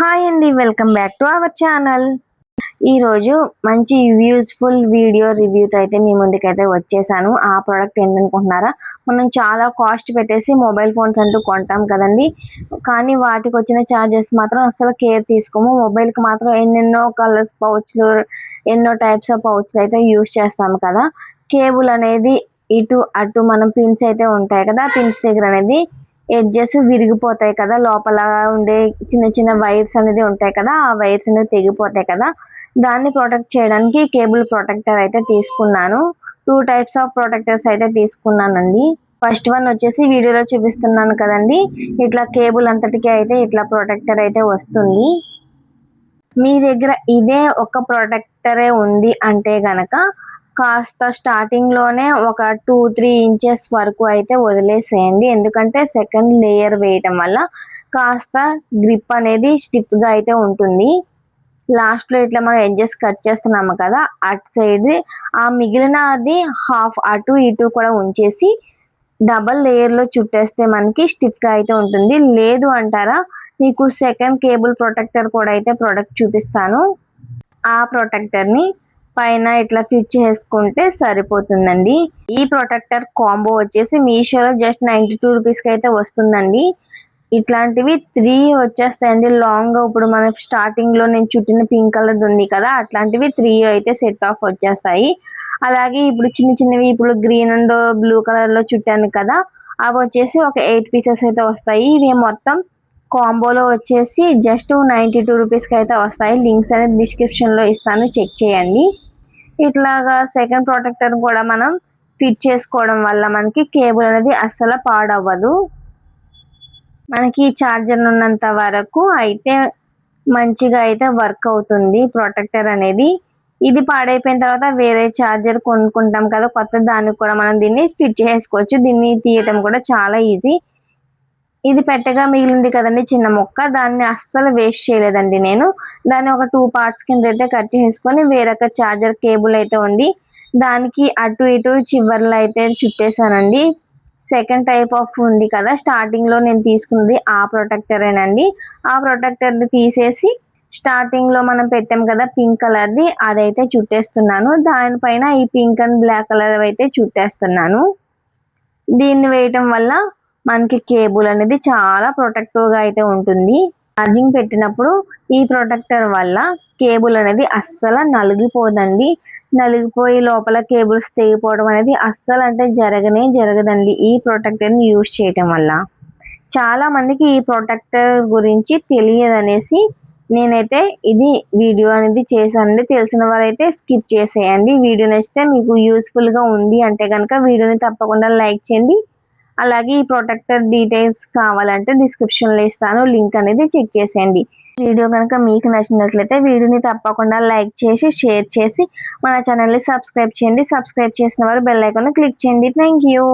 Hi అండి welcome back to our channel. ఈరోజు మంచి యూస్ఫుల్ వీడియో రివ్యూతో అయితే మీ ముందుకైతే వచ్చేసాను. ఆ ప్రోడక్ట్ ఏంటనుకుంటున్నారా మనం చాలా కాస్ట్ పెట్టేసి మొబైల్ ఫోన్స్ అంటూ కొంటాం కదండి. కానీ వాటికి వచ్చిన ఛార్జెస్ మాత్రం అసలు కేర్ తీసుకోము. మొబైల్కి మాత్రం ఎన్నెన్నో కలర్స్ పౌచ్లు ఎన్నో టైప్స్ ఆఫ్ పౌచ్లు అయితే యూస్ చేస్తాము కదా. కేబుల్ అనేది ఇటు అటు మనం పిన్స్ అయితే ఉంటాయి కదా. పిన్స్ దగ్గర అనేది ఎడ్జెస్ విరిగిపోతాయి కదా లోపల ఉండే చిన్న చిన్న వైర్స్ అనేది ఉంటాయి కదా ఆ వైర్స్ అనేది తెగిపోతాయి కదా. దాన్ని ప్రొటెక్ట్ చేయడానికి కేబుల్ ప్రొటెక్టర్ అయితే తీసుకున్నాను. టూ టైప్స్ ఆఫ్ ప్రొటెక్టర్స్ అయితే తీసుకున్నానండి. ఫస్ట్ వన్ వచ్చేసి వీడియోలో చూపిస్తున్నాను కదండి. ఇట్లా కేబుల్ అంతటికి అయితే ఇట్లా ప్రొటెక్టర్ అయితే వస్తుంది. మీ దగ్గర ఇదే ఒక ప్రొటెక్టరే ఉంది అంటే గనక కాస్త స్టార్టింగ్లోనే ఒక టూ త్రీ ఇంచెస్ వరకు అయితే వదిలేసేయండి. ఎందుకంటే సెకండ్ లేయర్ వేయటం వల్ల కాస్త గ్రిప్ అనేది స్టిఫ్గా అయితే ఉంటుంది. లాస్ట్లో ఇట్లా మనం ఎడ్జెస్ కట్ చేస్తున్నాము కదా అటు సైడ్ ఆ మిగిలిన అది హాఫ్ అటు ఇటు కూడా ఉంచేసి డబల్ లేయర్లో చుట్టేస్తే మనకి స్టిఫ్గా అయితే ఉంటుంది. లేదు అంటారా మీకు సెకండ్ కేబుల్ ప్రొటెక్టర్ కూడా అయితే ప్రొడక్ట్ చూపిస్తాను. ఆ ప్రొటెక్టర్ని పైన ఇట్లా ఫిట్ చేసుకుంటే సరిపోతుందండి. ఈ ప్రొటెక్టర్ కాంబో వచ్చేసి మీషోలో జస్ట్ నైన్టీ టూ రూపీస్కి అయితే వస్తుందండి. ఇట్లాంటివి త్రీ వచ్చేస్తాయండి. లాంగ్ ఇప్పుడు మన స్టార్టింగ్లో నేను చుట్టిన పింక్ కలర్ ఉంది కదా అట్లాంటివి త్రీ అయితే సెట్ ఆఫ్ వచ్చేస్తాయి. అలాగే ఇప్పుడు చిన్న చిన్నవి ఇప్పుడు గ్రీన్ అండ్ బ్లూ కలర్లో చుట్టాను కదా అవి వచ్చేసి ఒక ఎయిట్ పీసెస్ అయితే వస్తాయి. ఇవి మొత్తం కాంబోలో వచ్చేసి జస్ట్ నైంటీ టూ రూపీస్కి అయితే వస్తాయి. లింక్స్ అనేది డిస్క్రిప్షన్లో ఇస్తాను. చెక్ చేయండి. ఇట్లాగా సెకండ్ ప్రొటెక్టర్ కూడా మనం ఫిట్ చేసుకోవడం వల్ల మనకి కేబుల్ అనేది అస్సలు పాడవ్వదు. మనకి ఛార్జర్ ఉన్నంత వరకు అయితే మంచిగా అయితే వర్క్ అవుతుంది ప్రొటెక్టర్ అనేది. ఇది పాడైపోయిన తర్వాత వేరే ఛార్జర్ కొనుక్కుంటాం కదా కొత్త దానికి కూడా మనం దీన్ని ఫిట్ చేసుకోవచ్చు. దీన్ని తీయటం కూడా చాలా ఈజీ ఇది పెట్టగా మిగిలింది కదండి చిన్న మొక్క. దాన్ని అస్సలు వేస్ట్ చేయలేదండి నేను. దాన్ని ఒక టూ పార్ట్స్ కింద అయితే కట్ చేసుకొని వేరొక ఛార్జర్ కేబుల్ అయితే ఉంది. దానికి అటు ఇటు చివర్లు అయితే చుట్టేసానండి సెకండ్ టైప్ ఆఫ్ ఉంది కదా. స్టార్టింగ్లో నేను తీసుకున్నది ఆ ప్రొటెక్టరేనండి ఆ ప్రొటెక్టర్ని తీసేసి స్టార్టింగ్లో మనం పెట్టాం కదా పింక్ కలర్ది అదైతే చుట్టేస్తున్నాను. దానిపైన ఈ పింక్ అండ్ బ్లాక్ కలర్ అయితే చుట్టేస్తున్నాను. దీన్ని వేయటం వల్ల మనకి కేబుల్ అనేది చాలా ప్రొటెక్టివ్గా అయితే ఉంటుంది. ఛార్జింగ్ పెట్టినప్పుడు ఈ ప్రొటెక్టర్ వల్ల కేబుల్ అనేది అస్సలు నలిగిపోదండి. నలిగిపోయి లోపల కేబుల్స్ తెగిపోవడం అనేది అస్సలు అంటే జరగనే జరగదండి ఈ ప్రొటెక్టర్ని యూజ్ చేయటం వల్ల. చాలా మందికి ఈ ప్రొటెక్టర్ గురించి తెలియదనేసి నేనైతే ఇది వీడియో అనేది చేశానండి. తెలిసిన వారైతే స్కిప్ చేసేయండి. వీడియో నచ్చితే మీకు యూస్ఫుల్గా ఉంది అంటే కనుక వీడియోని తప్పకుండా లైక్ చేయండి. అలాగే ఈ ప్రొటెక్టర్ డీటెయిల్స్ కావాలంటే డిస్క్రిప్షన్లో ఇస్తాను లింక్ అనేది చెక్ చేసేయండి. వీడియో కనుక మీకు నచ్చినట్లయితే వీడియోని తప్పకుండా లైక్ చేసి షేర్ చేసి మన ఛానల్ని సబ్స్క్రైబ్ చేయండి. సబ్స్క్రైబ్ చేసిన వారు బెల్ ఐకాన్ క్లిక్ చేయండి. Thank you